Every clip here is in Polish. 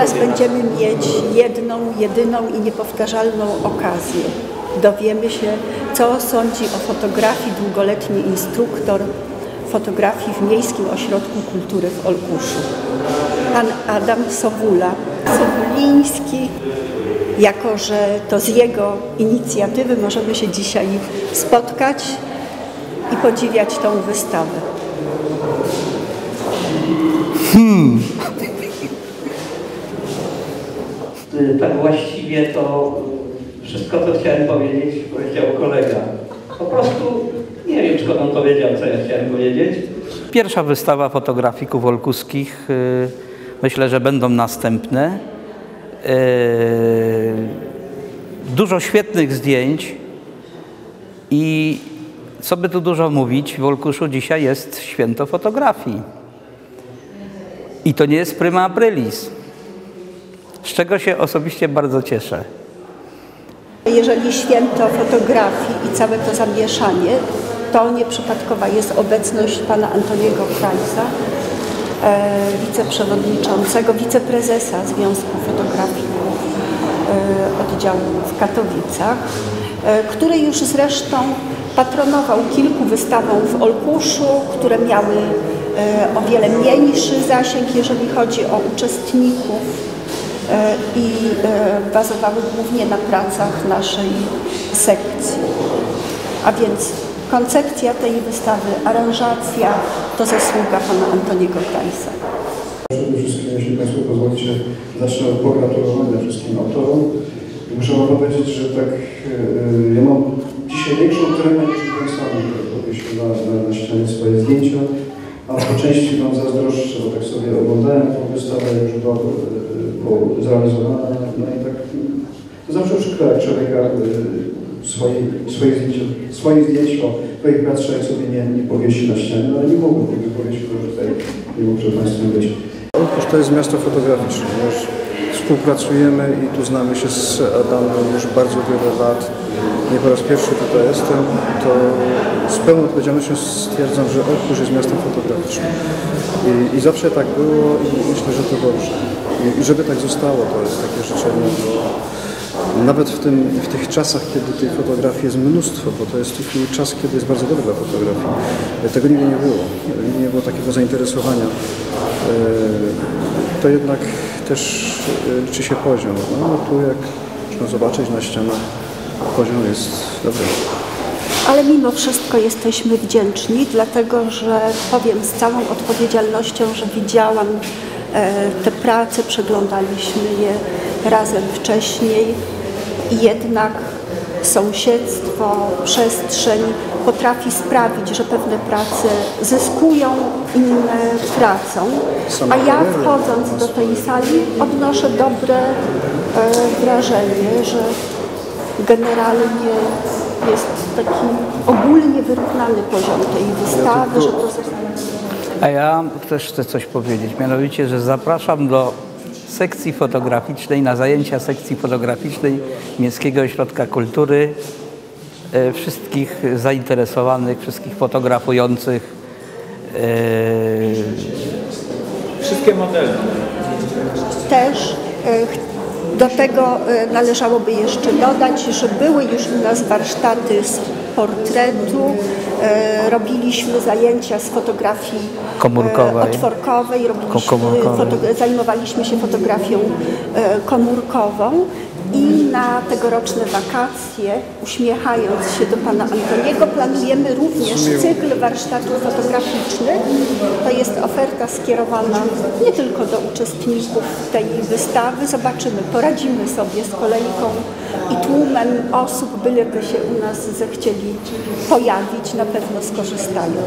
teraz będziemy mieć jedną, jedyną i niepowtarzalną okazję. Dowiemy się, co sądzi o fotografii długoletni instruktor fotografii w Miejskim Ośrodku Kultury w Olkuszu. Pan Adam Sowula, Sowuliński, jako że to z jego inicjatywy możemy się dzisiaj spotkać i podziwiać tą wystawę. Y, Tak właściwie to wszystko, co chciałem powiedzieć, powiedział kolega. Po prostu nie wiem, skąd on powiedział, co ja chciałem powiedzieć. Pierwsza wystawa fotografików olkuskich. y, Myślę, że będą następne. Y, Dużo świetnych zdjęć i co by tu dużo mówić, w dzisiaj jest święto fotografii. I to nie jest prima aprilis, z czego się osobiście bardzo cieszę. Jeżeli święto fotografii i całe to zamieszanie, to nieprzypadkowa jest obecność pana Antoniego Krajsa, e, wiceprzewodniczącego, wiceprezesa Związku Fotografików e, oddziału w Katowicach, e, który już zresztą patronował kilku wystawom w Olkuszu, które miały o wiele mniejszy zasięg, jeżeli chodzi o uczestników i e, bazowały głównie na pracach naszej sekcji. A więc koncepcja tej wystawy, aranżacja to zasługa pana Antoniego Krajsa. Przede wszystkim, jeśli Państwo pozwolicie, zacznę od pogratulowania wszystkim autorom. Muszę Wam powiedzieć, że tak, e, ja mam dzisiaj większą tremę niż sam, który powiesił na, na, na ścianie swoje zdjęcia, a po części Wam zazdroszczę, bo tak sobie oglądałem tą wystawę już była e, zrealizowana, no i tak to zawsze przykro, jak człowieka e, swoje, swoje, swoje zdjęć o swoich człowiek sobie nie, nie powiesi na ścianie, no ale nie mogłem tego powiesić, bo tutaj nie mógł przed Państwem być. Otóż to jest miasto fotograficzne. Już współpracujemy i tu znamy się z Adamem już bardzo wiele lat. Nie po raz pierwszy tutaj jestem, to z pełną odpowiedzialnością stwierdzam, że Olkusz jest miastem fotograficznym. I, I zawsze tak było i myślę, że to dobrze. I, I żeby tak zostało, to jest takie życzenie, nawet w, tym, w tych czasach, kiedy tej fotografii jest mnóstwo, bo to jest taki czas, kiedy jest bardzo dobra fotografii, tego nigdy nie było. Nie było takiego zainteresowania. E, To jednak też e, liczy się poziom. No tu jak można zobaczyć na ścianach, poziom jest dobry. Ale mimo wszystko jesteśmy wdzięczni, dlatego że powiem z całą odpowiedzialnością, że widziałam e, te prace, przeglądaliśmy je razem wcześniej i jednak sąsiedztwo, przestrzeń potrafi sprawić, że pewne prace zyskują, inne tracą. A ja wchodząc do tej sali odnoszę dobre e, wrażenie, że generalnie jest taki ogólnie wyrównany poziom tej wystawy, że to A ja też chcę coś powiedzieć, mianowicie, że zapraszam do sekcji fotograficznej, na zajęcia sekcji fotograficznej Miejskiego Ośrodka Kultury e, wszystkich zainteresowanych, wszystkich fotografujących. e, Wszystkie modele. też e, do tego e, należałoby jeszcze dodać, że były już u nas warsztaty z portretu, e, robiliśmy zajęcia z fotografii e, Komórkowej. otworkowej, robiliśmy, komórkowej. foto- zajmowaliśmy się fotografią komórkową i na tegoroczne wakacje, uśmiechając się do pana Antoniego, planujemy również cykl warsztatów fotograficznych. To jest oferta skierowana nie tylko do uczestników tej wystawy. Zobaczymy, poradzimy sobie z kolejką i tłumem osób, byleby się u nas zechcieli pojawić, na pewno skorzystają.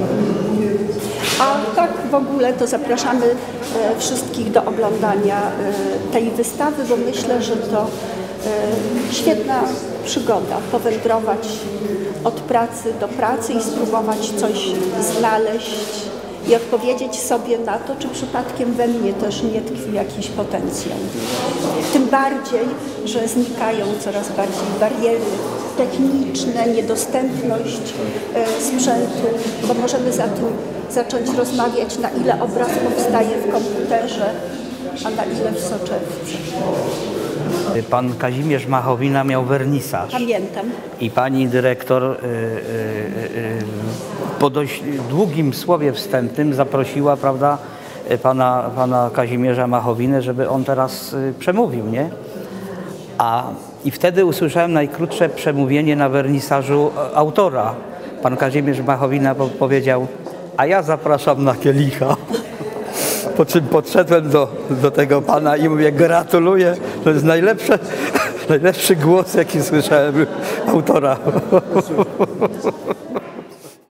A tak w ogóle to zapraszamy e, wszystkich do oglądania e, tej wystawy, bo myślę, że to świetna przygoda powędrować od pracy do pracy i spróbować coś znaleźć i odpowiedzieć sobie na to, czy przypadkiem we mnie też nie tkwi jakiś potencjał. Tym bardziej, że znikają coraz bardziej bariery techniczne, niedostępność e, sprzętu, bo możemy za tym zacząć rozmawiać, na ile obraz powstaje w komputerze, a na ile w Soczewce. Pan Kazimierz Machowina miał wernisaż. Pamiętam. I pani dyrektor y, y, y, y, po dość długim słowie wstępnym zaprosiła, prawda, y, pana, pana Kazimierza Machowinę, żeby on teraz y, przemówił, nie? A i wtedy usłyszałem najkrótsze przemówienie na wernisażu autora. Pan Kazimierz Machowina po- powiedział, a ja zapraszam na kielicha. Po czym podszedłem do, do tego pana i mówię, gratuluję, to jest najlepsze, najlepszy głos, jaki słyszałem autora.